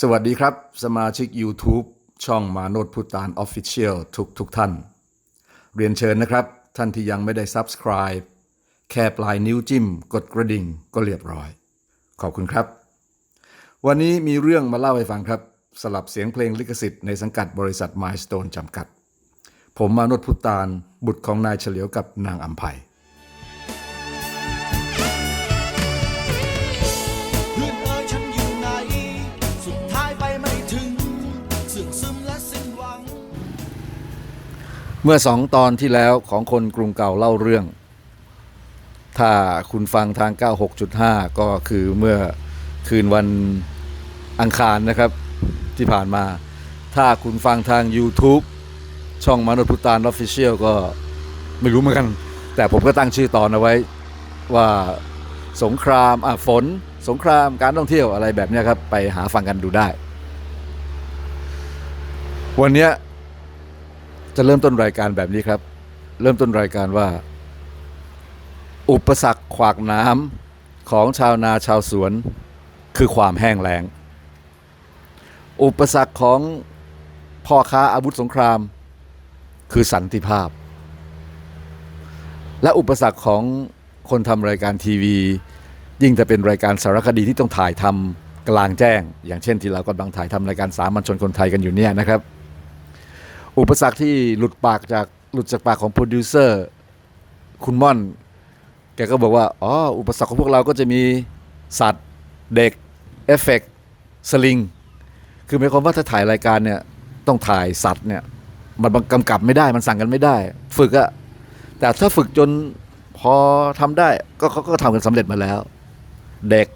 สวัสดีครับ สมาชิก YouTube ช่องมาโนดพุตาน Official ทุกทุกท่าน เรียนเชิญนะครับ ท่านที่ยังไม่ได้ Subscribe แค่ปลายนิ้วจิ้ม กดกระดิ่งก็เรียบร้อย ขอบคุณครับ วันนี้มีเรื่องมาเล่าให้ฟังครับ สลับเสียงเพลงลิขสิทธิ์ในสังกัดบริษัท Milestone จำกัด ผมมาโนดพุตานบุตรของนายเฉลียวกับนางอัมภัย เมื่อสองตอนที่แล้วของคนกรุงเก่าเล่าเรื่อง ถ้าคุณฟังทาง 96.5 ก็คือเมื่อคืนวันอังคารนะครับที่ผ่านมา ถ้าคุณฟังทาง YouTube ช่องมนุษย์พุตานออฟฟิเชียลก็ไม่รู้เหมือนกัน แต่ผมก็ตั้งชื่อตอนเอาไว้ว่าสงครามอะฝน สงครามการท่องเที่ยวอะไรแบบนี้ครับ ไปหาฟังกันดูได้ วันนี้ จะเริ่มต้นรายการแบบนี้ครับ เริ่มต้นรายการว่า อุปสรรคขวากน้ำของชาวนาชาวสวน คือความแห้งแล้ง อุปสรรคของพ่อค้าอาวุธสงคราม คือสันติภาพ และอุปสรรคของคนทำรายการทีวี ยิ่งจะเป็นรายการสารคดีที่ต้องถ่ายทำกลางแจ้ง อย่างเช่นที่เรากำลังถ่ายทำรายการสามัญชนคนไทยกันอยู่เนี่ยนะครับ อุปสรรคที่หลุดปากจากหลุดจากปากของโปรดิวเซอร์คุณม่อน แกก็บอกว่าอ๋ออุปสรรคของพวกเราก็จะมีสัตว์ เด็ก เอฟเฟกต์สลิง คือหมายความว่าถ้าถ่ายรายการเนี่ยต้องถ่ายสัตว์เนี่ยมันกำกับไม่ได้มันสั่งกันไม่ได้ ฝึกอะแต่ถ้าฝึกจนพอทำได้ก็เขาก็ทำกันสำเร็จมาแล้ว เด็ก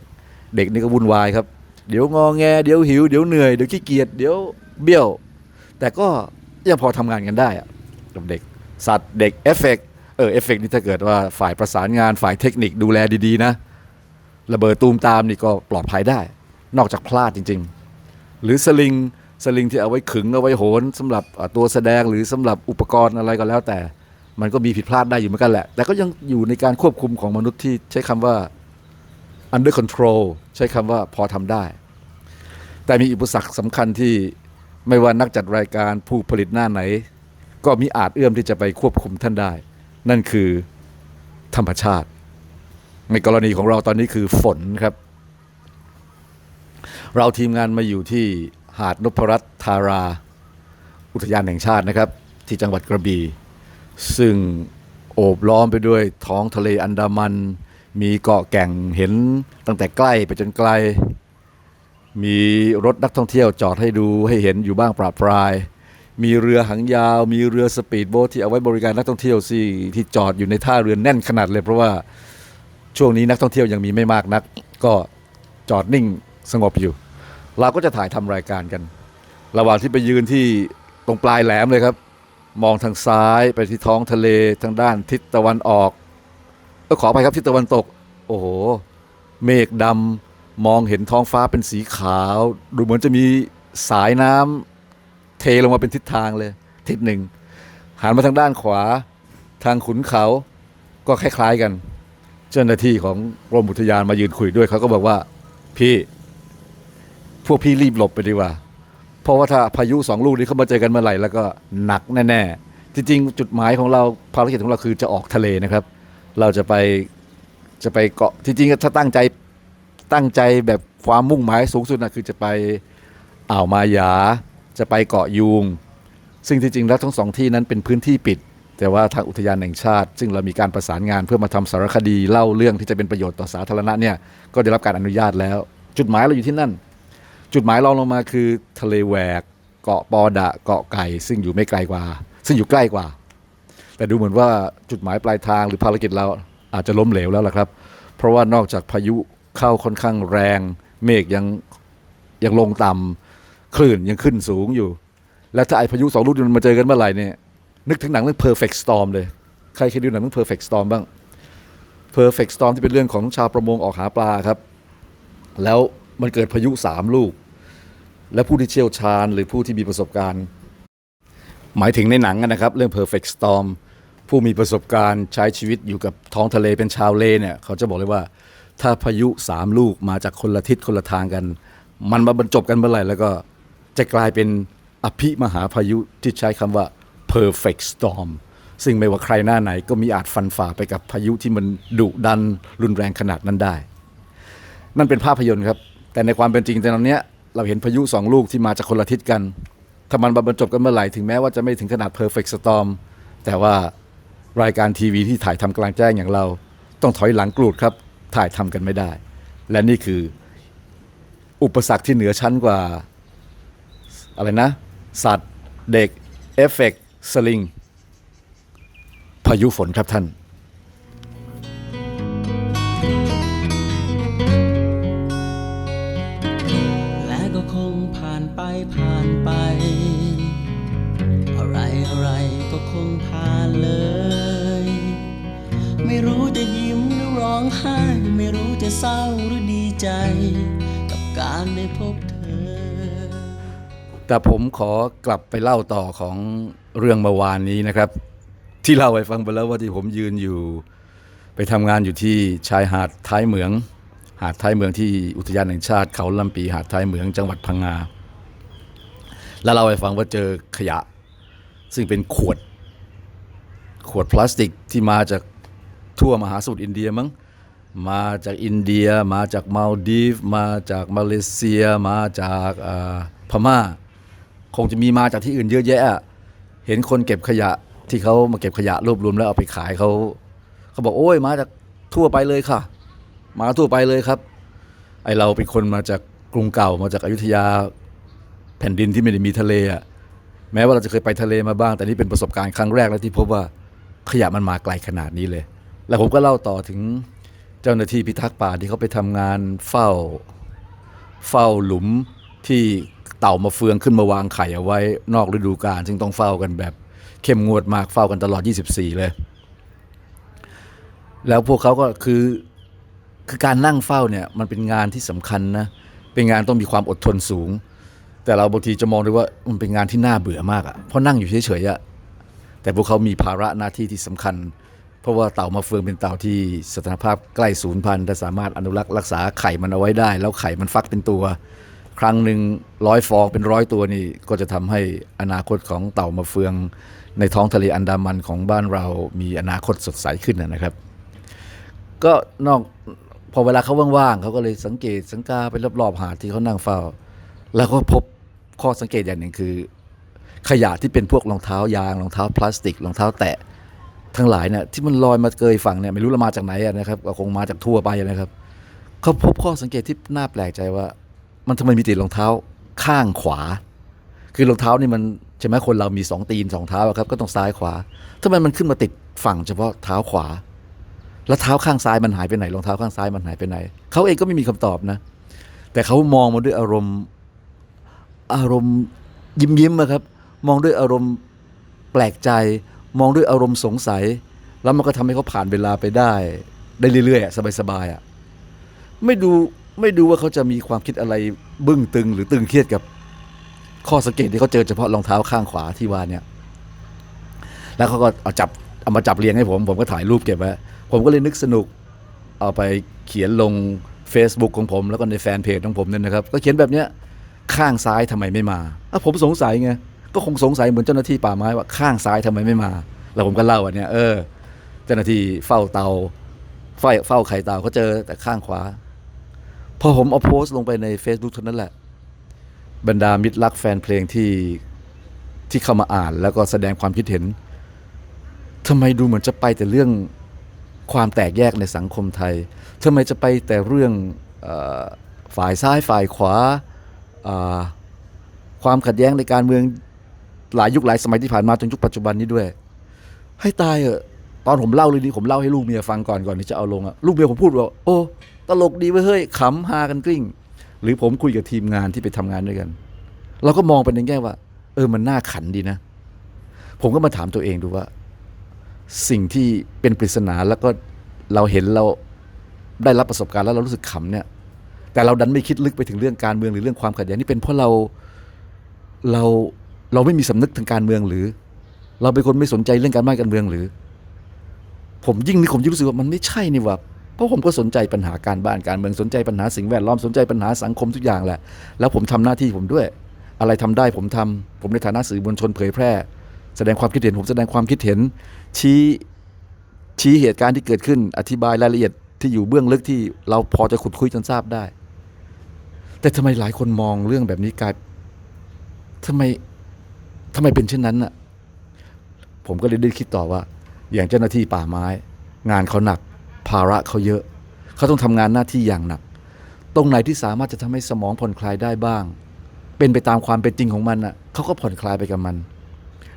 เด็กนี่ก็วุ่นวายครับ เดี๋ยวงอแง เดี๋ยวหิว เดี๋ยวเหนื่อย เดี๋ยวขี้เกียจเดี๋ยวเบี้ยว แต่ก็ ยังพอทำงานกันได้อะกับเด็ก สัตว์เด็กเอฟเฟกต์เออเอฟเฟกต์นี่ถ้าเกิดว่าฝ่ายประสานงานฝ่ายเทคนิคดูแลดีๆนะ ระเบิดตูมตามนี่ก็ปลอดภัยได้ นอกจากพลาดจริง ๆ หรือสลิงสลิงที่เอาไว้ขึงเอาไว้โหนสำหรับตัวแสดงหรือสำหรับอุปกรณ์อะไรก็แล้วแต่ มันก็มีผิดพลาดได้อยู่เหมือนกันแหละ แต่ก็ยังอยู่ในการควบคุมของมนุษย์ที่ใช้คำว่า under control ใช้คำว่าพอทำได้ แต่มีอุปสรรคสำคัญที่ ไม่ว่านักจัดรายการผู้ผลิตหน้าไหน ก็มีอาจเอื้อมที่จะไปควบคุมท่านได้ นั่นคือธรรมชาติ ในกรณีของเราตอนนี้คือฝนครับ เราทีมงานมาอยู่ที่หาดนพรัตน์ธารา อุทยานแห่งชาตินะครับ ที่จังหวัดกระบี่ซึ่งโอบล้อมไปด้วยท้องทะเลอันดามัน มีเกาะแก่งเห็นตั้งแต่ใกล้ไปจนไกล มีรถนักท่องเที่ยวจอดให้ดูให้เห็นอยู่บ้างปราบปราย มีเรือหางยาว มีเรือสปีดโบ๊ทที่เอาไว้บริการนักท่องเที่ยวสิที่จอดอยู่ในท่าเรือแน่นขนาดเลย เพราะว่าช่วงนี้นักท่องเที่ยวยังมีไม่มากนัก ก็จอดนิ่งสงบอยู่ เราก็จะถ่ายทำรายการกัน ระหว่างที่ไปยืนที่ตรงปลายแหลมเลยครับ มองทางซ้ายไปที่ท้องทะเลทางด้านทิศตะวันออกเออขอไปครับทิศตะวันตก โอ้โห เมฆดำ มองเห็นท้องฟ้าเป็นสีขาว ดูเหมือนจะมีสายน้ำเทลงมาเป็นทิศทางเลย ทิศหนึ่งหันมาทางด้านขวา ทางขุนเขาก็คล้ายๆกัน เจ้าหน้าที่ของกรมอุทยานมายืนคุยด้วยเขาก็บอกว่า พี่ พวกพี่รีบหลบไปดีกว่า เพราะว่าถ้าพายุสองลูกนี้เข้ามาเจอกันเมื่อไหร่แล้วก็หนักแน่ๆ จริงๆ จุดหมายของเราภารกิจของเราคือจะออกทะเลนะครับ เราจะไปจะไปเกาะจริงๆถ้าตั้งใจ ตั้งใจแบบความมุ่งหมายสูงสุดนะคือจะไปอ่าวมายา จะไปเกาะยูง ซึ่งที่จริงแล้วทั้งสองที่นั้นเป็นพื้นที่ปิด แต่ว่าทางอุทยานแห่งชาติ ซึ่งเรามีการประสานงานเพื่อมาทำสารคดีเล่าเรื่องที่จะเป็นประโยชน์ต่อสาธารณะเนี่ยก็ได้รับการอนุญาตแล้ว จุดหมายเราอยู่ที่นั่น จุดหมายเรองลงมาคือทะเลแหวก เกาะปอดะเกาะไก่ ซึ่งอยู่ไม่ไกลกว่า ซึ่งอยู่ใกล้กว่า แต่ดูเหมือนว่าจุดหมายปลายทางหรือภารกิจเราอาจจะล้มเหลวแล้วล่ะครับ เพราะว่านอกจากพายุ เข้าค่อนข้างแรง เมฆยังยังลงต่ำคลื่นยังขึ้นสูงอยู่ และถ้าไอพายุสองลูกมันมาเจอกันเมื่อไหร่เนี่ยนึกถึงหนังเรื่อง Perfect Storm เลย ใครเคยดูหนังเรื่อง Perfect Storm บ้าง Perfect Storm ที่เป็นเรื่องของชาวประมงออกหาปลาครับ แล้วมันเกิดพายุสามลูก และผู้ที่เชี่ยวชาญหรือผู้ที่มีประสบการณ์ หมายถึงในหนังนะครับ เรื่อง Perfect Storm ผู้มีประสบการณ์ใช้ชีวิตอยู่กับท้องทะเลเป็นชาวเลเนี่ย เขาจะบอกเลยว่า ถ้าพายุสามลูกมาจากคนละทิศคนละทางกัน มันมาบรรจบกันเมื่อไหร่แล้วก็จะกลายเป็นอภิมหาพายุที่ใช้คำว่า perfect storm ซึ่งไม่ว่าใครหน้าไหนก็มีอาจฟันฝ่าไปกับพายุที่มันดุดันรุนแรงขนาดนั้นได้ นั่นเป็นภาพยนตร์ครับ แต่ในความเป็นจริงตอนนี้เราเห็นพายุสองลูกที่มาจากคนละทิศกัน ถ้ามันมาบรรจบกันเมื่อไหร่ถึงแม้ว่าจะไม่ถึงขนาด perfect storm แต่ว่ารายการทีวีที่ถ่ายทำกลางแจ้งอย่างเรา ต้องถอยหลังกรูดครับ ถ่ายทำกันไม่ได้ และนี่คืออุปสรรคที่เหนือชั้นกว่า อะไรนะ สัตว์ เด็ก เอฟเฟกสลิง พายุฝนครับท่านและก็คงผ่านไปผ่านไป อะไรอะไรก็คงผ่านเลย ไม่รู้จะยิ้มหรือร้องไห้ จะเศร้าหรือดีใจ กับการได้พบเธอ แต่ผมขอกลับไปเล่าต่อของเรื่องเมื่อวานนี้นะครับ ที่เล่าให้ฟังไปแล้วว่าที่ผมยืนอยู่ ไปทำงานอยู่ที่ชายหาดท้ายเหมือง หาดท้ายเมืองที่อุทยานแห่งชาติเขาลำปีหาดท้ายเหมืองจังหวัดพังงาแล้วเล่าให้ฟังว่าเจอขยะ ซึ่งเป็นขวด ขวดพลาสติกที่มาจากทั่วมหาสมุทรอินเดียมั้ง มาจากอินเดีย มาจากมาลดีฟ มาจากมาเลเซีย มาจากอ่าพม่า คงจะมีมาจากที่อื่นเยอะแยะ เห็นคนเก็บขยะที่เขามาเก็บขยะรวบรวมแล้วเอาไปขายเขาเขาบอกโอ้ยมาจากทั่วไปเลยค่ะ มาทั่วไปเลยครับ ไอเราเป็นคนมาจากกรุงเก่ามาจากอายุทยาแผ่นดินที่ไม่ได้มีทะเลอะแม้ว่าเราจะเคยไปทะเลมาบ้าง แต่นี่เป็นประสบการณ์ครั้งแรกแล้วที่พบว่าขยะมันมาไกลขนาดนี้เลย แล้วผมก็เล่าต่อถึง เจ้าหน้าที่พิทักษ์ป่าที่เขาไปทำงานเฝ้า เฝ้าหลุมที่เต่ามาเฟืองขึ้นมาวางไข่เอาไว้นอกฤดูกาลซึ่งต้องเฝ้ากันแบบเข้มงวดมากเฝ้ากันตลอด 24 เลย แล้วพวกเขาก็คือคือการนั่งเฝ้าเนี่ยมันเป็นงานที่สำคัญนะเป็นงานต้องมีความอดทนสูง แต่เราบางทีจะมองดูว่ามันเป็นงานที่น่าเบื่อมากอะเพราะนั่งอยู่เฉยๆอะแต่พวกเขามีภาระหน้าที่ที่สำคัญ ราะว่าเต่ามาเฟืองเป็นเต่าที่สถานภาพใกล้สูญพันธุ์แต่สามารถอนุรักษ์รักษาไข่มันเอาไว้ได้ แล้วไข่มันฟักเป็นตัว ครั้งหนึ่งร้อยฟองเป็นร้อยตัวนี่ก็จะทำให้อนาคตของเต่ามาเฟือง ในท้องทะเลอันดามันของบ้านเรามีอนาคตสดใสขึ้นนะครับ ก็นอกพอเวลาเขาว่างๆเขาก็เลยสังเกตสังกาไปรอบๆหาที่เขานั่งเฝ้า แล้วก็พบข้อสังเกตอย่างหนึ่งคือ ขยะที่เป็นพวกรองเท้ายางรองเท้าพลาสติกรองเท้าแตะ ทั้งหลายเนี่ยที่มันลอยมาเกยฝั่งเนี่ยไม่รู้ละมาจากไหนะนะครับก็คงมาจากทั่วไปนะครับเขาพบข้อสังเกตที่น่าแปลกใจว่า มันทำไมมีติดรองเท้าข้างขวา คือรองเท้านี่มันใช่ไหมคนเรามีสองตีนสองเท้าครับก็ต้องซ้ายขวาทำไมมันขึ้นมาติดฝั่งเฉพาะเท้าขวา แล้วเท้าข้างซ้ายมันหายไปไหนรองเท้าข้างซ้ายมันหายไปไหนเขาเองก็ไม่มีคำตอบนะ แต่เขามองมาด้วยอารมณ์อารมณ์ยิ้มยิ้มๆอะครับ มองด้วยอารมณ์แปลกใจ มองด้วยอารมณ์สงสัย แล้วมันก็ทำให้เขาผ่านเวลาไปได้ ได้เรื่อยๆสบายๆอะไม่ดูไม่ดูว่าเขาจะมีความคิดอะไรบึ้งตึง หรือตึงเครียดกับข้อสังเกตที่เขาเจอเฉพาะรองเท้าข้างขวาที่ว่าเนี่ย แล้วเขาก็เอาจับเอามาจับเรียงให้ผม ผมก็ถ่ายรูปเก็บไว้ผมก็เลยนึกสนุก เอาไปเขียนลง Facebook ของผม แล้วก็ในแฟนเพจของผมเนี่ยนะครับ ก็เขียนแบบเนี้ยข้างซ้ายทำไมไม่มาอะผมสงสัยไง ก็คงสงสัยเหมือนเจ้าหน้าที่ป่าไม้ว่าข้างซ้ายทำไมไม่มา แล้วผมก็เล่าว่าเนี่ยเออ เจ้าหน้าที่เฝ้าเตาเฝ้าเฝ้าไข่เตาเขาเจอแต่ข้างขวา พอผมเอาโพสต์ลงไปใน Facebook เท่านั้นแหละ บรรดามิตรรักแฟนเพลงที่ที่เข้ามาอ่านแล้วก็แสดงความคิดเห็นทำไมดูเหมือนจะไปแต่เรื่องความแตกแยกในสังคมไทยทำไมจะไปแต่เรื่องออฝ่ายซ้ายฝ่ายขวาความขัดแย้งในการเมือง หลายยุคหลายสมัยที่ผ่านมาจนยุคปัจจุบันนี้ด้วย ให้ตายเออะตอนผมเล่าเรื่องนี้ผมเล่าให้ลูกเมียฟังก่อนก่อนที่จะเอาลงอะลูกเมียผมพูดว่าโอ้ตลกดีเว้ยเฮ้ยขำฮากันกลิ้ง หรือผมคุยกับทีมงานที่ไปทำงานด้วยกัน เราก็มองไปในแง่ว่า เออมันน่าขันดีนะ ผมก็มาถามตัวเองดูว่า สิ่งที่เป็นปริศนาแล้วก็เราเห็นเราได้รับประสบการณ์แล้วเรารู้สึกขำเนี่ย แต่เราดันไม่คิดลึกไปถึงเรื่องการเมืองหรือเรื่องความขัดแย้งนี่เป็นเพราะเราเรา เราไม่มีสำนึกทางการเมืองหรือ เราเป็นคนไม่สนใจเรื่องการบ้านการเมืองหรือ ผมยิ่งนี่ผมยิ่งรู้สึกว่ามันไม่ใช่นี่ว่าเพราะผมก็สนใจปัญหาการบ้านการเมืองสนใจปัญหาสิ่งแวดล้อมสนใจปัญหาสังคมทุกอย่างแหละ แล้วผมทำหน้าที่ผมด้วย อะไรทำได้ผมทำผมในฐานะสื่อมวลชนเผยแพร่ แสดงความคิดเห็น ผมแสดงความคิดเห็น ชี้ชี้เหตุการณ์ที่เกิดขึ้น อธิบายรายละเอียดที่อยู่เบื้องลึกที่เราพอจะขุดคุยจนทราบได้ แต่ทำไมหลายคนมองเรื่องแบบนี้กลายทำไม ทำไมเป็นเช่นนั้นน่ะผมก็เลยได้คิดต่อว่า อย่างเจ้าหน้าที่ป่าไม้ งานเขาหนัก ภาระเขาเยอะ เขาต้องทำงานหน้าที่อย่างหนัก ตรงไหนที่สามารถจะทำให้สมองผ่อนคลายได้บ้าง เป็นไปตามความเป็นจริงของมันน่ะเขาก็ผ่อนคลายไปกับมัน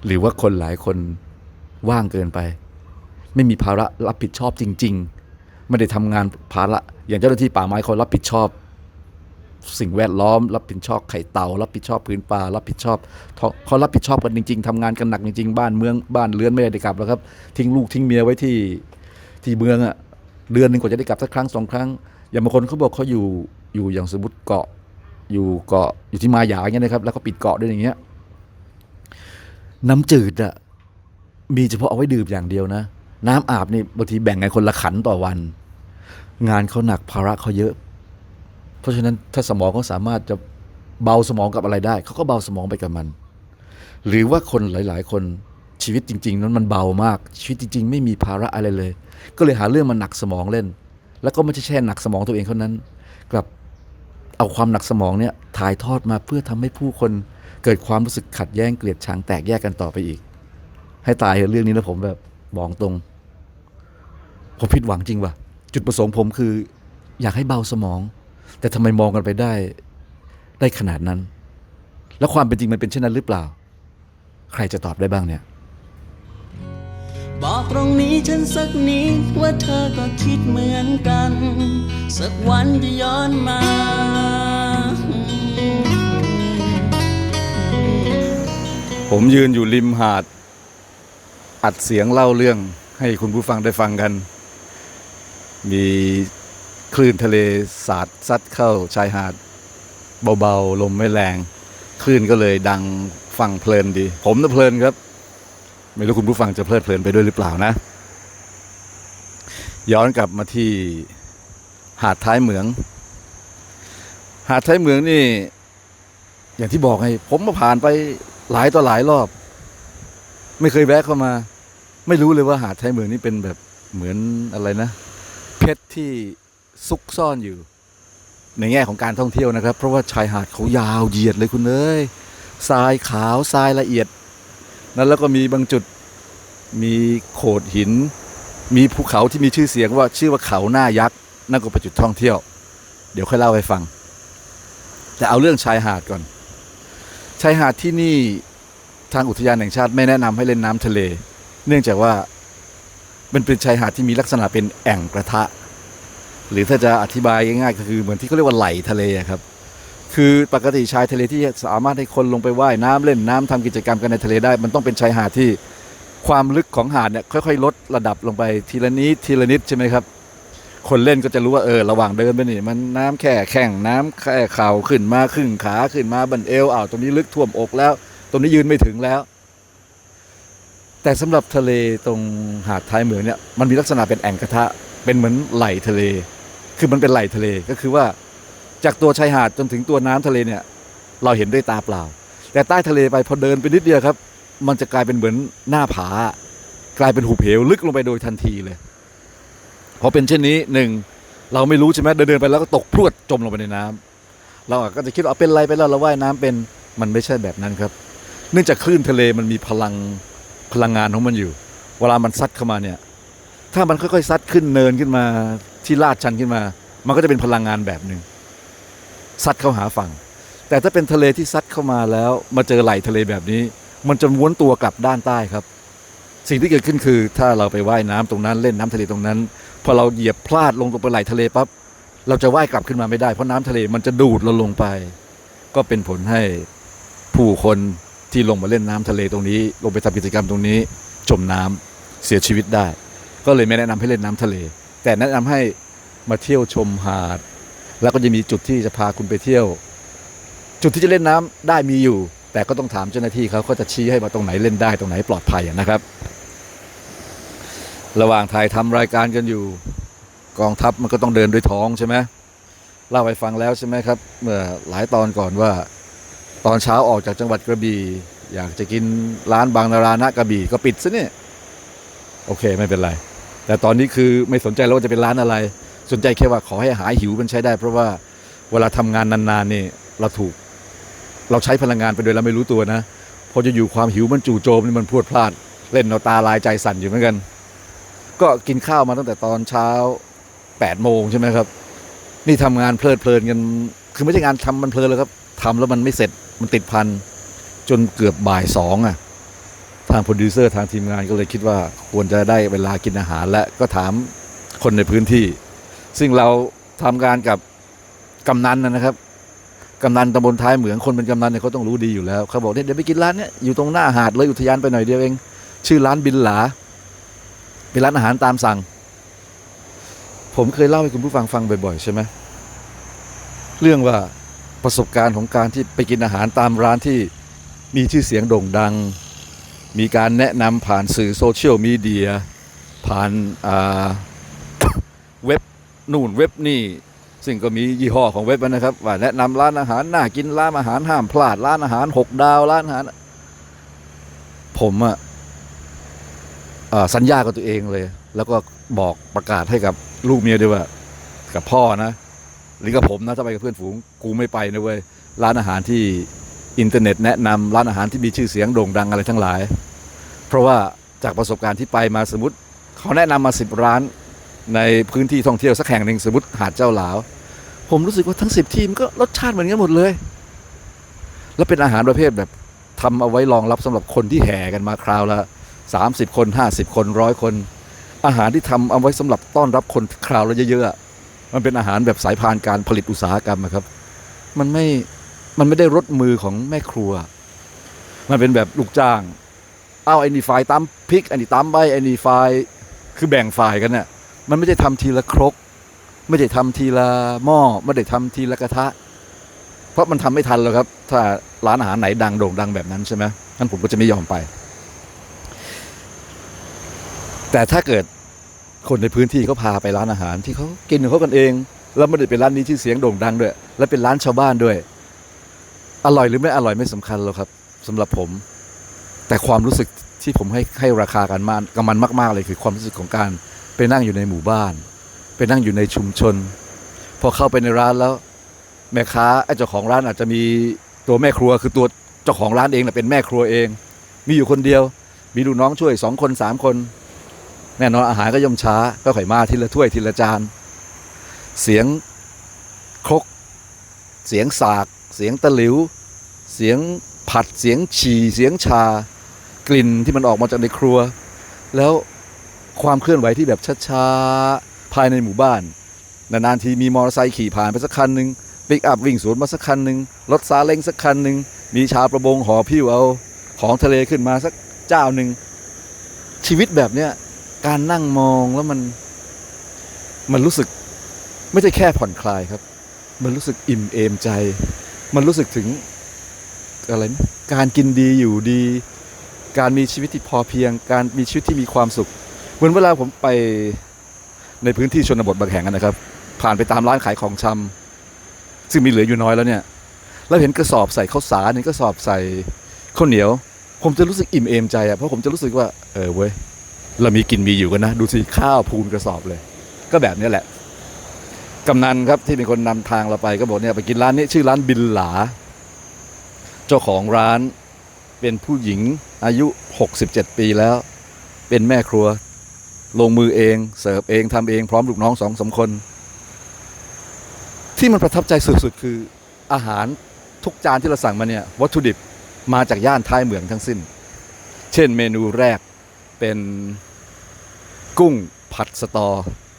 หรือว่าคนหลายคนว่างเกินไป ไม่มีภาระรับผิดชอบจริง ๆ ไม่ได้ทำงานภาระอย่างเจ้าหน้าที่ป่าไม้เขารับผิดชอบ สิ่งแวดล้อม รับผิดชอบไข่เต่ารับผิดชอบพื้นป่ารับผิดชอบเขารับผิดชอบกันจริง ๆทำงานกันหนักจริง ๆ บ้านเมืองบ้านเรือนไม่ได้กลับแล้วครับ ทิ้งลูกทิ้งเมียไว้ที่ที่เมืองอะเดือนหนึ่งกว่าจะได้กลับสักครั้งสองครั้ง อย่างบางคนเขาบอกเขาอยู่อยู่อย่างสมมติเกาะอยู่เกาะอยู่ที่มาหยาอย่างเงี้ยนะครับแล้วก็ปิดเกาะด้วยอย่างเงี้ยน้ำจืดอะมีเฉพาะเอาไว้ดื่มอย่างเดียวนะ น้ำอาบนี่บางทีแบ่งกันคนละขันต่อวัน งานเขาหนักภาระเขาเยอะ เพราะฉะนั้นถ้าสมองเขาสามารถจะเบาสมองกับอะไรได้ เขาก็เบาสมองไปกับมัน หรือว่าคนหลาย ๆ คนชีวิตจริง ๆ นั้นมันเบามาก ชีวิตจริง ๆ ไม่มีภาระอะไรเลย ก็เลยหาเรื่องมาหนักสมองเล่น แล้วก็ไม่ใช่แค่หนักสมองตัวเองเท่านั้น กลับเอาความหนักสมองเนี่ยถ่ายทอดมาเพื่อทำให้ผู้คนเกิดความรู้สึกขัดแย้งเกลียดชังแตกแยกกันต่อไปอีก ให้ตายเถอะเรื่องนี้นะผมแบบบอกตรง ผมผิดหวังจริงว่ะจุดประสงค์ผมคือ อยากให้เบาสมอง แต่ทำไมมองกันไปได้ได้ขนาดนั้น แล้วความเป็นจริงมันเป็นเช่นนั้นหรือเปล่า ใครจะตอบได้บ้างเนี่ย บอกตรงนี้ฉันสักนิดว่าเธอก็คิดเหมือนกัน สักวันจะย้อนมา ผมยืนอยู่ริมหาด อัดเสียงเล่าเรื่องให้คุณผู้ฟังได้ฟังกัน มี คลื่นทะเลสาดซัดเข้าชายหาด เบาๆ ลมไม่แรง คลื่นก็เลยดังฟังเพลินดี ผมนะเพลินครับ ไม่รู้คุณผู้ฟังจะเพลิดเพลินไปด้วยหรือเปล่านะ ย้อนกลับมาที่หาดท้ายเหมือง หาดท้ายเหมืองนี่ อย่างที่บอกไงผมมาผ่านไปหลายต่อหลายรอบ ไม่เคยแวะเข้ามา ไม่รู้เลยว่าหาดท้ายเหมืองนี่เป็นแบบเหมือนอะไรนะ เพชรที่ ซุกซ่อนอยู่ ในแง่ของการท่องเที่ยวนะครับ เพราะว่าชายหาดเขายาวเหยียดเลยคุณเอ้ยทรายขาวทรายละเอียด นั้นแล้วก็มีบางจุดมีโขดหิน มีภูเขาที่มีชื่อเสียงว่าชื่อว่าเขาหน้ายักษ์นั่นก็เป็นจุดท่องเที่ยว เดี๋ยวค่อยเล่าให้ฟัง แต่เอาเรื่องชายหาดก่อน ชายหาดที่นี่ทางอุทยานแห่งชาติไม่แนะนำให้เล่นน้ำทะเล เนื่องจากว่ามันเป็นชายหาดที่มีลักษณะเป็นแอ่งกระทะ หรือถ้าจะอธิบายง่ายๆก็คือเหมือนที่เขาเรียกว่าไหลทะเลครับ คือปกติชายทะเลที่สามารถให้คนลงไปว่ายน้ำเล่นน้ำทำกิจกรรมกันในทะเลได้ มันต้องเป็นชายหาดที่ความลึกของหาดเนี่ยค่อยๆ ลดระดับลงไปทีละนิดทีละนิดใช่ไหมครับ คนเล่นก็จะรู้ว่าเออระหว่างเดินไปนี่มันน้ำแค่แข้งน้ำแค่เข่าขึ้นมาครึ่งขาขึ้นมาบันเอวอ้าวตรงนี้ลึกท่วมอกแล้ว ตรงนี้ยืนไม่ถึงแล้ว แต่สำหรับทะเลตรงหาดท้ายเมืองเนี่ยมันมีลักษณะเป็นแอ่งกระทะเป็นเหมือนไหลทะเล คือมันเป็นไหลทะเลก็คือว่าจากตัวชายหาดจนถึงตัวน้ำทะเลเนี่ยเราเห็นด้วยตาเปล่า แต่ใต้ทะเลไปพอเดินไปนิดเดียวครับ มันจะกลายเป็นเหมือนหน้าผา กลายเป็นหุบเหวลึกลงไปโดยทันทีเลยพอเป็นเช่นนี้หนึ่งเราไม่รู้ใช่ไหมเดินเดินๆไปแล้วก็ตกพรวดจมลงไปในน้ำเราก็จะคิดว่าเป็นไรไปแล้วเราว่ายน้ำเป็นมันไม่ใช่แบบนั้นครับ เนื่องจากคลื่นทะเลมันมีพลังพลังงานของมันอยู่ เวลามันซัดเข้ามาเนี่ย ถ้ามันค่อยๆซัดขึ้นเนินขึ้นมา ที่ลาดชันขึ้นมา มันก็จะเป็นพลังงานแบบหนึ่งซัดเข้าหาฝั่ง แต่ถ้าเป็นทะเลที่ซัดเข้ามาแล้วมาเจอไหลทะเลแบบนี้ มันจะม้วนตัวกลับด้านใต้ครับ สิ่งที่เกิดขึ้นคือ ถ้าเราไปว่ายน้ำตรงนั้นเล่นน้ำทะเลตรงนั้น พอเราเหยียบพลาดลงตรงไปไหลทะเลปั๊บเราจะว่ายกลับขึ้นมาไม่ได้เพราะน้ำทะเลมันจะดูดเราลงไป ก็เป็นผลให้ผู้คนที่ลงมาเล่นน้ำทะเลตรงนี้ ลงไปทำกิจกรรมตรงนี้ จมน้ำเสียชีวิตได้ ก็เลยไม่แนะนำให้เล่นน้ำทะเล แต่แนะนำให้มาเที่ยวชมหาด แล้วก็จะมีจุดที่จะพาคุณไปเที่ยว จุดที่จะเล่นน้ำได้มีอยู่ แต่ก็ต้องถามเจ้าหน้าที่เขาก็จะชี้ให้มาตรงไหนเล่นได้ตรงไหนปลอดภัยนะครับ ระหว่างถ่ายทำรายการกันอยู่ กองทัพมันก็ต้องเดินด้วยท้องใช่ไหมเล่าไปฟังแล้วใช่ไหมครับ เมื่อหลายตอนก่อนว่า ตอนเช้าออกจากจังหวัดกระบี่อยากจะกินร้านบางนารานะกระบี่ก็ปิดซะเนี่ยโอเคไม่เป็นไร แต่ตอนนี้คือไม่สนใจแล้วว่าจะเป็นร้านอะไร สนใจแค่ว่าขอให้หายหิวมันใช้ได้ เพราะว่าเวลาทำงานนานๆนี่เราถูก เราใช้พลังงานไปโดยเราไม่รู้ตัวนะพอจะอยู่ความหิวมันจู่โจมนี่มันพวดพลาด เล่นเอาตาลายใจสั่นอยู่เหมือนกัน ก็กินข้าวมาตั้งแต่ตอนเช้า8โมงใช่ไหมครับ นี่ทำงานเพลิดเพลินกัน คือไม่ใช่งานทำมันเพลินเลยครับทำแล้วมันไม่เสร็จมันติดพันจนเกือบบ่ายสองอะ ทางโปรดิวเซอร์ทางทีมงานก็เลยคิดว่าควรจะได้เวลากินอาหาร และก็ถามคนในพื้นที่ ซึ่งเราทำงานกับกำนันนะครับกำนันตำบลท้ายเหมืองคนเป็นกำนันเนี่ยเขาต้องรู้ดีอยู่แล้วเขาบอกเนี่ยเดี๋ยวไปกินร้านเนี้ยอยู่ตรงหน้าหาดเลยอุทยานไปหน่อยเดียวเอง ชื่อร้านบินหลา เป็นร้านอาหารตามสั่ง ผมเคยเล่าให้คุณผู้ฟังฟังบ่อยๆใช่ไหมเรื่องว่าประสบการณ์ของการที่ไปกินอาหารตามร้านที่มีชื่อเสียงโด่งดัง มีการแนะนำผ่านสื่อโซเชียลมีเดียผ่านเว็บนู่นเว็บนี่ ซึ่งก็มียี่ห้อของเว็บนะครับ ว่าแนะนำร้านอาหารน่ากินร้านอาหารห้ามพลาดร้านอาหารหกดาวร้านอาหาร ผมอะอ่าสัญญากับตัวเองเลย แล้วก็บอกประกาศให้กับลูกเมียด้วยว่ากับพ่อนะหรือกับผมนะถ้าไปกับเพื่อนฝูงกูไม่ไปนะเว้ยร้านอาหารที่ อินเทอร์เน็ตแนะนำร้านอาหารที่มีชื่อเสียงโด่งดังอะไรทั้งหลาย เพราะว่าจากประสบการณ์ที่ไปมาสมมติเขาแนะนำมาสิบร้านในพื้นที่ท่องเที่ยวสักแห่งหนึ่งสมมติหาดเจ้าหลาว ผมรู้สึกว่าทั้งสิบทีมนก็รสชาติเหมือนกันหมดเลย แล้วเป็นอาหารประเภทแบบทำเอาไว้รองรับสำหรับคนที่แห่กันมาคราวละสามสิบคนห้าสิบคนร้อยคน อาหารที่ทำเอาไว้สำหรับต้อนรับคนคราวละเยอะๆอะมันเป็นอาหารแบบสายพานการผลิตอุตสาหกรรมครับ มันไม่ มันไม่ได้รสมือของแม่ครัว มันเป็นแบบลูกจ้าง เอาไอ้นี่ฝ่ายตำพริกไอ้นี่ตำใบไอ้นี่ฝ่ายคือแบ่งฝ่ายกันเนี่ยมันไม่ได้ทำทีละครก ไม่ได้ทำทีละหม้อไม่ได้ทำทีละกระทะ เพราะมันทำไม่ทันแล้วครับ ถ้าร้านอาหารไหนดังโด่งดังแบบนั้นใช่ไหมงั้นผมก็จะไม่ยอมไป แต่ถ้าเกิดคนในพื้นที่เขาพาไปร้านอาหารที่เขากินของเขากันเอง แล้วไม่ได้เป็นร้านนี้ที่เสียงโด่งดังด้วย และเป็นร้านชาวบ้านด้วย อร่อยหรือไม่อร่อยไม่สำคัญหรอกครับสำหรับผม แต่ความรู้สึกที่ผมให้ให้ราคากันมากกับมันมาก ๆ เลยคือความรู้สึกของการไปนั่งอยู่ในหมู่บ้าน ไปนั่งอยู่ในชุมชน พอเข้าไปในร้านแล้วแม่ค้าไอ้เจ้าของร้านอาจจะมีตัวแม่ครัวคือตัวเจ้าของร้านเองนะเป็นแม่ครัวเอง มีอยู่คนเดียว มีลูกน้องช่วยสองคนสามคน แน่นอนอาหารก็ย่อมช้าก็ค่อยมาทีละถ้วยทีละจาน เสียงครก เสียงสาก เสียงตะหลิว เสียงผัดเสียงฉี่เสียงชากลิ่นที่มันออกมาจากในครัว แล้วความเคลื่อนไหวที่แบบช้าๆภายในหมู่บ้าน นานๆทีมีมอเตอร์ไซค์ขี่ผ่านไปสักคันหนึ่งปิกอัพวิ่งสวนมาสักคันหนึ่งรถซาเล้งสักคันหนึ่งมีชาวประมงห่อพิ้วเอาของทะเลขึ้นมาสักเจ้าหนึ่งชีวิตแบบเนี้ยการนั่งมองแล้วมันมันรู้สึกไม่ใช่แค่ผ่อนคลายครับ มันรู้สึกอิ่มเอมใจ มันรู้สึกถึงอะไรนะการกินดีอยู่ดี การมีชีวิตที่พอเพียง การมีชีวิตที่มีความสุข เหมือนเวลาผมไปในพื้นที่ชนบทบางแห่งนะครับ ผ่านไปตามร้านขายของชำซึ่งมีเหลืออยู่น้อยแล้วเนี่ยแล้วเห็นกระสอบใส่ข้าวสารเห็นกระสอบใส่ข้าวเหนียว ผมจะรู้สึกอิ่มเอมใจอะเพราะผมจะรู้สึกว่าเออเว้ยเรามีกินมีอยู่กันนะ ดูสิข้าวพูนกระสอบเลย ก็แบบนี้แหละ กำนันครับที่เป็นคนนำทางเราไปก็บอกเนี่ยไปกินร้านนี้ชื่อร้านบินหลา เจ้าของร้านเป็นผู้หญิงอายุ 67 ปีแล้ว เป็นแม่ครัว ลงมือเองเสิร์ฟเองทำเองพร้อมลูกน้องสองสามคน ที่มันประทับใจสุดๆคืออาหารทุกจานที่เราสั่งมาเนี่ยวัตถุดิบมาจากย่านท้ายเหมืองทั้งสิ้น เช่นเมนูแรกเป็นกุ้งผัดสตอ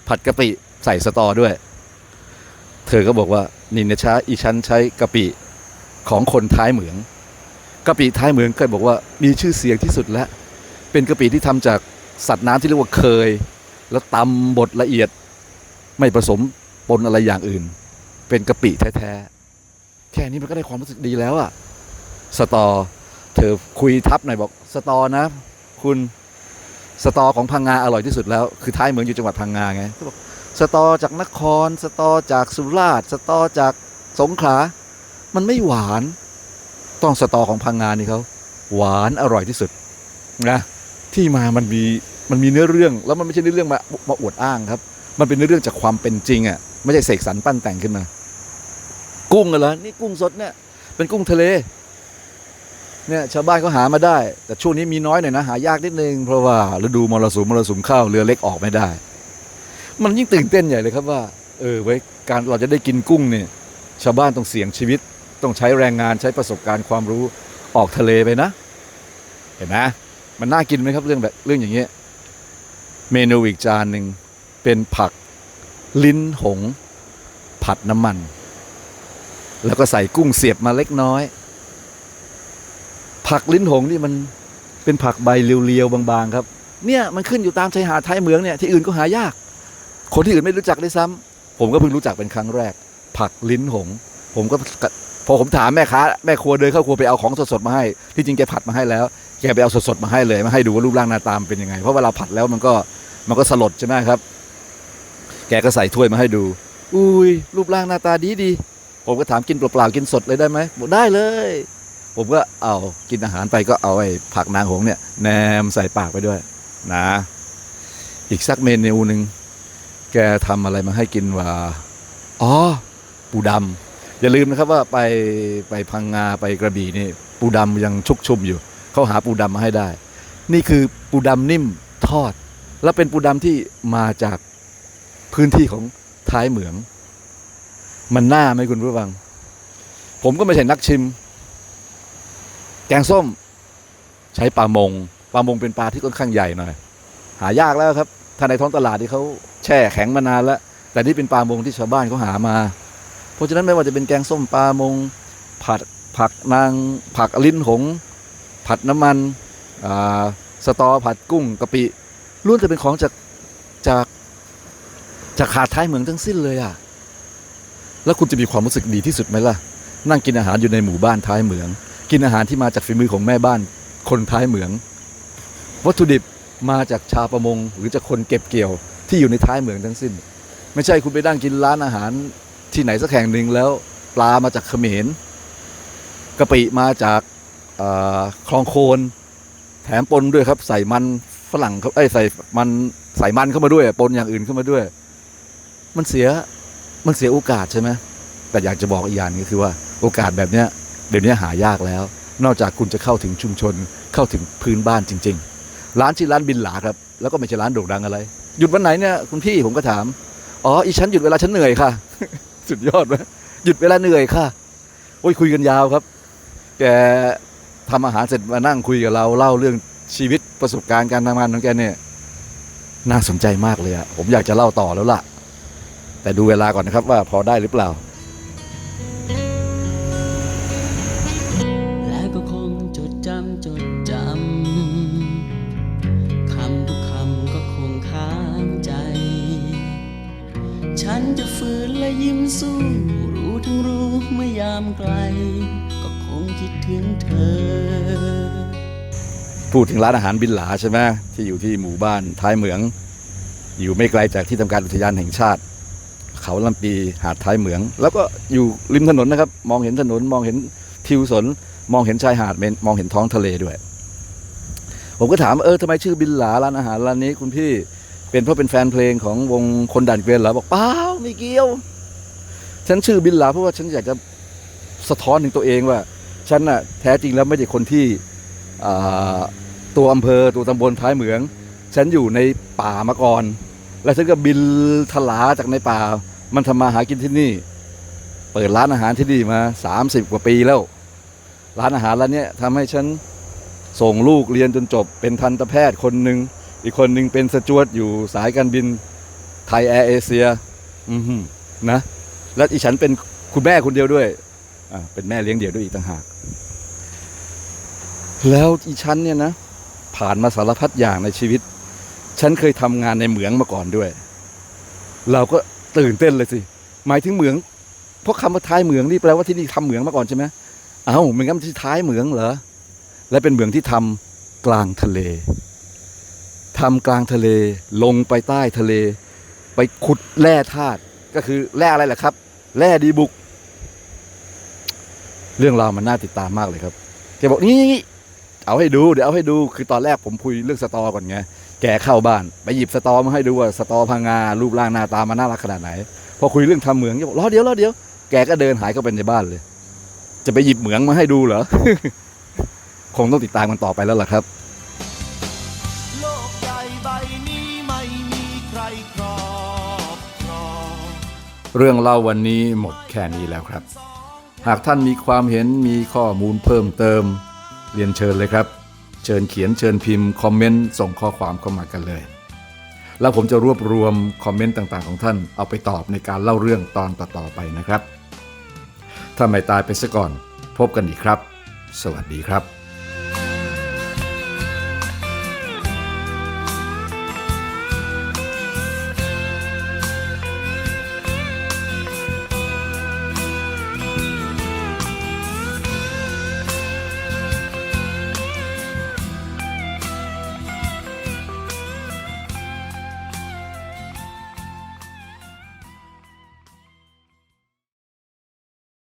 ผัดกะปิใส่สตอด้วย เธอก็บอกว่านี่นชาอีฉันใช้กะปิของคนท้ายเหมืองกะปิท้ายเหมืองเคยบอกว่ามีชื่อเสียงที่สุดแล้ว เป็นกะปิที่ทำจากสัตว์น้ำที่เรียกว่าเคย แล้วตำบดละเอียด ไม่ผสมปนอะไรอย่างอื่น เป็นกะปิแท้ๆแค่นี้มันก็ได้ความรู้สึกดีแล้วอะสตอ เธอคุยทับหน่อยบอกสตอนะ คุณสตอของพังงาอร่อยที่สุดแล้ว คือท้ายเหมืองอยู่จังหวัดพังงาไงเขาบอก สตอจากนคร สตอจากสุราษฎร์สตอจากสงขลา มันไม่หวาน ต้องสตอของพังงานนี่เขาหวานอร่อยที่สุดนะที่มามันมีมันมีเนื้อเรื่องแล้วมันไม่ใช่เนื้อเรื่องมามาอวดอ้างครับ มันเป็นเนื้อเรื่องจากความเป็นจริงอะไม่ใช่เสกสรรปั้นแต่งขึ้นมา กุ้งเหรอนี่กุ้งสดเนี่ยเป็นกุ้งทะเลเนี่ยชาวบ้านเขาหามาได้ แต่ช่วงนี้มีน้อยหน่อยนะหายากนิดนึงเพราะว่าฤดูมรสุมมรสุมเข้าเรือเล็กออกไม่ได้ มันยิ่งตื่นเต้นใหญ่เลยครับว่า เออไว้ยการเราจะได้กินกุ้งเนี่ยชาวบ้านต้องเสี่ยงชีวิต ต้องใช้แรงงานใช้ประสบการณ์ความรู้ออกทะเลไปนะ เห็นไหมมันน่ากินไหมครับเรื่องแบบเรื่องอย่างเงี้ยเมนูอีกจานหนึ่งเป็นผักลิ้นหง ผัดน้ำมัน แล้วก็ใส่กุ้งเสียบมาเล็กน้อย ผักลิ้นหงนี่มันเป็นผักใบเรียวๆบางๆ ครับ เนี่ยมันขึ้นอยู่ตามชายหาดท้ายเมืองเนี่ยที่อื่นก็หายาก คนที่อื่นไม่รู้จักด้วยซ้ำผมก็เพิ่งรู้จักเป็นครั้งแรก ผักลิ้นหง ผมก็พอผมถามแม่ค้าแม่ครัวเดินเข้าครัวไปเอาของสดๆมาให้ ที่จริงแกผัดมาให้แล้ว แกไปเอาสดๆมาให้เลย มาให้ดูว่ารูปร่างหน้าตามเป็นยังไง เพราะเวลาผัดแล้วมันก็มันก็สลดใช่ไหมครับ แกก็ใส่ถ้วยมาให้ดู อุ้ยรูปร่างหน้าตาดีดี ผมก็ถามกินเปล่าๆกินสดเลยได้ไหมบอกได้เลย ผมก็เอากินอาหารไปก็เอาไอ้ผักนางหงเนี่ยแนมใส่ปากไปด้วย นะ อีกสักเมนูหนึ่ง แกทำอะไรมาให้กินว่าอ๋อ ปูดำอย่าลืมนะครับว่าไปไปพังงาไปกระบี่นี่ ปูดำยังชุกชุมอยู่ เขาหาปูดำมาให้ได้ นี่คือปูดำนิ่มทอด แล้วเป็นปูดำที่มาจากพื้นที่ของท้ายเหมือง มันน่าไหมคุณผู้ฟัง ผมก็ไม่ใช่นักชิม แกงส้ม ใช้ปลามงปลามงเป็นปลาที่ค่อนข้างใหญ่หน่อย หายากแล้วครับ ถ้าในท้องตลาดที่เขา แช่แข็งมานานแล้ว แต่นี่เป็นปลามงที่ชาวบ้านเขาหามา เพราะฉะนั้นไม่ว่าจะเป็นแกงส้มปลามง ผัดผักนางผักลิ้นหง ผัดน้ำมันอ่าสตอผัดกุ้งกะปิล้วนแต่เป็นของจากจากจากขาดท้ายเหมืองทั้งสิ้นเลยอะแล้วคุณจะมีความรู้สึกดีที่สุดไหมล่ะ นั่งกินอาหารอยู่ในหมู่บ้านท้ายเหมือง กินอาหารที่มาจากฝีมือของแม่บ้านคนท้ายเหมือง วัตถุดิบมาจากชาวประมงหรือจากคนเก็บเกี่ยว ที่อยู่ในท้ายเหมืองทั้งสิ้น ไม่ใช่คุณไปนั่งกินร้านอาหารที่ไหนสักแห่งหนึ่งแล้วปลามาจากเขมรกะปิมาจากคลองโคนแถมปนด้วยครับ ใส่มันฝรั่งเขาไอ้ใส่มันใส่มันเข้ามาด้วยปนอย่างอื่นเข้ามาด้วย มันเสียมันเสียโอกาสใช่ไหมแต่อยากจะบอกอีกอย่างนึงคือว่าโอกาสแบบเนี้ยเดี๋ยวนี้หายากแล้ว นอกจากคุณจะเข้าถึงชุมชนเข้าถึงพื้นบ้านจริง ๆ ร้านชื่อร้านบินหลาครับ แล้วก็ไม่ใช่ร้านโด่งดังอะไร หยุดวันไหนเนี่ยคุณพี่ผมก็ถาม อ๋อ อีฉันหยุดเวลาฉันเหนื่อยค่ะ สุดยอดไหมหยุดเวลาเหนื่อยค่ะ โอ้ยคุยกันยาวครับ แกทำอาหารเสร็จมานั่งคุยกับเราเล่าเรื่องชีวิตประสบการณ์การทำงานของแกเนี่ยน่าสนใจมากเลยอะผมอยากจะเล่าต่อแล้วล่ะ แต่ดูเวลาก่อนนะครับว่าพอได้หรือเปล่าามไกล ก็คงคิดถึงเธอพูดถึงร้านอาหารบินหลาใช่ไหมที่อยู่ที่หมู่บ้านท้ายเหมือง อยู่ไม่ไกลจากที่ทำการอุทยานแห่งชาติ เขาลำปีหาดท้ายเหมือง แล้วก็อยู่ริมถนนนะครับ มองเห็นถนนมองเห็นทิวสน มองเห็นชายหาดมองเห็นท้องทะเลด้วย ผมก็ถามเออทำไมชื่อบินหลาร้านอาหารร้านนี้คุณพี่เป็นเพราะเป็นแฟนเพลงของวงคนด่านเกวียนเหรอบอกเปล่าไม่เกี่ยว ฉันชื่อบินหลาเพราะว่าฉันอยากจะ สะท้อนถึงตัวเองว่า ฉันน่ะแท้จริงแล้วไม่ใช่คนที่ตัวอำเภอตัวตำบลท้ายเหมือง ฉันอยู่ในป่ามาก่อน แล้วฉันก็บินทลาจากในป่า มันทำมาหากินที่นี่ เปิดร้านอาหารที่นี่มา 30 กว่าปีแล้ว ร้านอาหารร้านเนี้ยทำให้ฉันส่งลูกเรียนจนจบ เป็นทันตแพทย์คนหนึ่งอีกคนหนึ่งเป็นสจวตอยู่สายการบินไทยแอร์เอเชียนะและอีฉันเป็นคุณแม่คนเดียวด้วย เป็นแม่เลี้ยงเดี่ยวด้วยอีกต่างหาก แล้วอีฉันเนี่ยนะ ผ่านมาสารพัดอย่างในชีวิต ฉันเคยทำงานในเหมืองมาก่อนด้วย เราก็ตื่นเต้นเลยสิ หมายถึงเหมือง เพราะคำว่าท้ายเหมืองนี่แปลว่าที่นี่ทำเหมืองมาก่อนใช่ไหมเอ้ามือนกันที่ท้ายเหมืองเหรอ และเป็นเหมืองที่ทำกลางทะเลทำกลางทะเลลงไปใต้ทะเล ไปขุดแร่ธาตุก็คือแร่อะไรล่ะครับ แร่ดีบุก เรื่องราวมันน่าติดตามมากเลยครับแกบอกนี่เอาให้ดูเดี๋ยวเอาให้ดูคือตอนแรกผมคุยเรื่องสตอก่อนไงแกเข้าบ้านไปหยิบสตอมาให้ดูว่าสตอพังงารูปร่างหน้าตามันน่ารักขนาดไหน พอคุยเรื่องทำเหมืองแกบอกรอเดี๋ยวรอเดี๋ยวแกก็เดินหายเข้าไปในบ้านเลย จะไปหยิบเหมืองมาให้ดูเหรอคงต้องติดตามกันต่อไปแล้วล่ะครับเรื่องเล่าวันนี้หมดแค่นี้แล้วครับ หากท่านมีความเห็นมีข้อมูลเพิ่มเติม เรียนเชิญเลยครับ เชิญเขียนเชิญพิมพ์คอมเมนต์ส่งข้อความเข้ามากันเลย แล้วผมจะรวบรวมคอมเมนต์ต่างๆของท่านเอาไปตอบในการเล่าเรื่องตอนต่อๆไปนะครับ ถ้าไม่ตายไปซะก่อน พบกันอีกครับ สวัสดีครับ